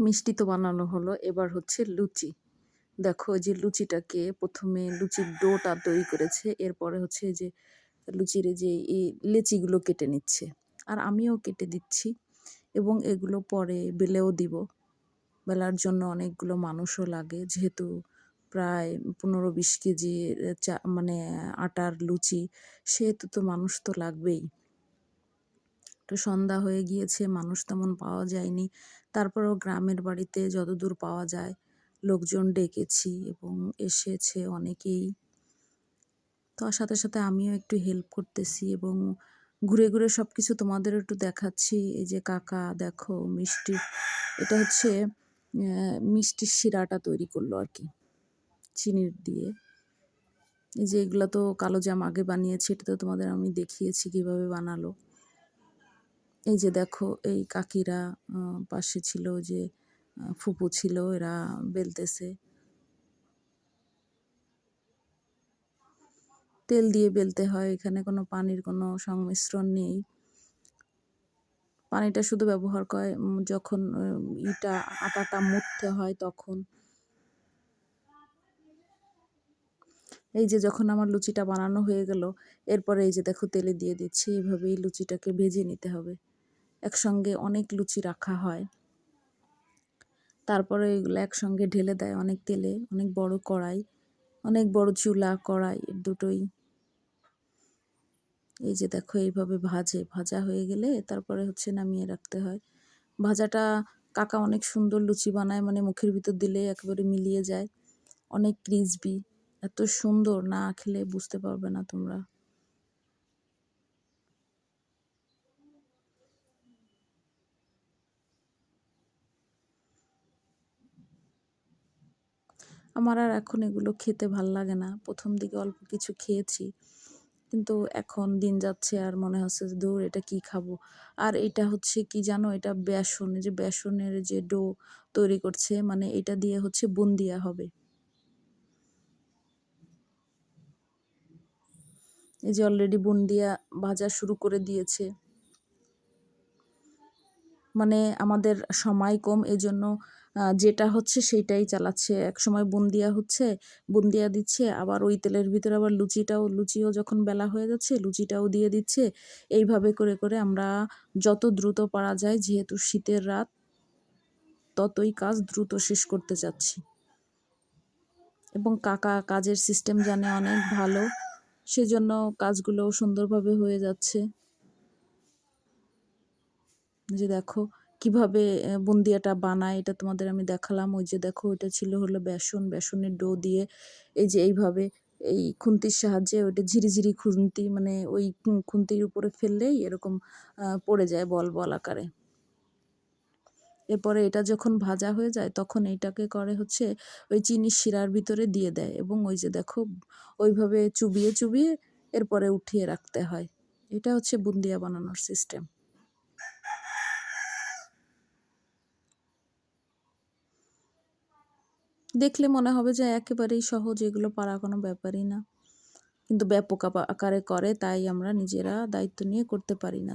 মিষ্টি তো বানানো হলো। এবার হচ্ছে লুচি। দেখো যে লুচিটাকে প্রথমে লুচির ডোটা তৈরি করেছে, এরপরে হচ্ছে যে লুচির যে এই লেচিগুলো কেটে নিচ্ছে। আর আমিও কেটে দিচ্ছি এবং এগুলো পরে বেলেও দিব। বেলার জন্য অনেকগুলো মানুষও লাগে, যেহেতু প্রায় পনেরো বিশ কেজি মানে আটার লুচি, সেহেতু তো মানুষ তো লাগবেই। তো সন্ধ্যা হয়ে গিয়েছে, মানুষ তেমন পাওয়া যায়নি। তারপরেও গ্রামের বাড়িতে যতদূর পাওয়া যায়, লোকজন ডেকেছি এবং এসেছে অনেকেই। তো সাথে সাথে আমিও একটু হেল্প করতেছি এবং ঘুরে ঘুরে সব কিছু তোমাদের একটু দেখাচ্ছি। এই যে কাকা, দেখো, মিষ্টি, এটা হচ্ছে মিষ্টির শিরাটা তৈরি করল আর কি চিনির দিয়ে। এই যে এগুলো তো কালো জাম আগে বানিয়েছি, এটা তো তোমাদের আমি দেখিয়েছি কীভাবে বানালো। এই যে দেখো, এই কাকিরা পাশে ছিল যে ফুপু ছিল, এরা বেলতেছে। তেল দিয়ে বেলতে হয়, এখানে কোনো পানির কোনো সংমিশ্রণ নেই। পানিটা শুধু ব্যবহার করে যখন ইটা, আটাটা মুড়তে হয় তখন। এই যে যখন আমার লুচিটা বানানো হয়ে গেল, এরপরে এই যে দেখো তেলে দিয়ে দিচ্ছি এইভাবেই লুচিটাকে ভেজে নিতে হবে। একসঙ্গে অনেক লুচি রাখা হয়। তারপরে এগুলো একসঙ্গে ঢেলে দেয় অনেক তেলে, অনেক বড় কড়াই, অনেক বড় চুলা, কড়াই দুটোই। এই যে দেখো এইভাবে ভাজে, ভাজা হয়ে গেলে তারপরে হচ্ছে নামিয়ে রাখতে হয়। ভাজাটা কাকা অনেক সুন্দর লুচি বানায় মানে মুখের ভিতর দিলে একেবারে মিলিয়ে যায়। অনেক ক্রিসপি এত সুন্দর, না খেলে বুঝতে পারবে না তোমরা। আমার আর এখন এগুলো খেতে ভালো লাগে না। প্রথম দিকে অল্প কিছু খেয়েছি। কিন্তু এখন দিন যাচ্ছে আর মনে হচ্ছে যে, দূর, এটা কি খাব? আর এটা হচ্ছে কি জানো? এটা বেসন যে বেসনের যে ডো তৈরি করছে মানে এটা দিয়ে হচ্ছে বুন্দিয়া হবে। এই যে অলরেডি বুন্দিয়া ভাজা শুরু করে দিয়েছে। মানে আমাদের সময় কম, এজন্য যেটা হচ্ছে সেইটাই চালাচ্ছে। এক সময় বুন্দিয়া হচ্ছে, বুন্দিয়া দিচ্ছে, আবার ওই তেলের ভিতরে আবার লুচিটাও, লুচিও যখন বেলা হয়ে যাচ্ছে, লুচিটাও দিয়ে দিচ্ছে। এইভাবে করে করে আমরা যত দ্রুত পারা যায়, যেহেতু শীতের রাত, ততই কাজ দ্রুত শেষ করতে চাচ্ছি। এবং কাকা কাজের সিস্টেম জানে অনেক ভালো, সেজন্য কাজগুলো সুন্দরভাবে হয়ে যাচ্ছে। যে দেখো কীভাবে বুন্দিয়াটা বানায় এটা তোমাদের আমি দেখালাম। ওই যে দেখো, ওইটা ছিল হলো বেসন, বেসনের ডো দিয়ে এই যে এইভাবে এই খুন্তির সাহায্যে ওইটা ঝিরিঝিরি খুন্তি মানে ওই খুন্তির উপরে ফেললেই এরকম পড়ে যায় বল বল আকারে। এরপরে এটা যখন ভাজা হয়ে যায় তখন এইটাকে করে হচ্ছে ওই চিনির শিরার ভিতরে দিয়ে দেয় এবং ওই যে দেখো ওইভাবে চুবিয়ে চুবিয়ে এরপরে উঠিয়ে রাখতে হয়। এটা হচ্ছে বুন্দিয়া বানানোর সিস্টেম দেখলে মনে হবে যে একেবারেই সহজ, এগুলো পারা কোনো ব্যাপারই না। কিন্তু ব্যাপক আকারে করে, তাই আমরা নিজেরা দায়িত্ব নিয়ে করতে পারি না।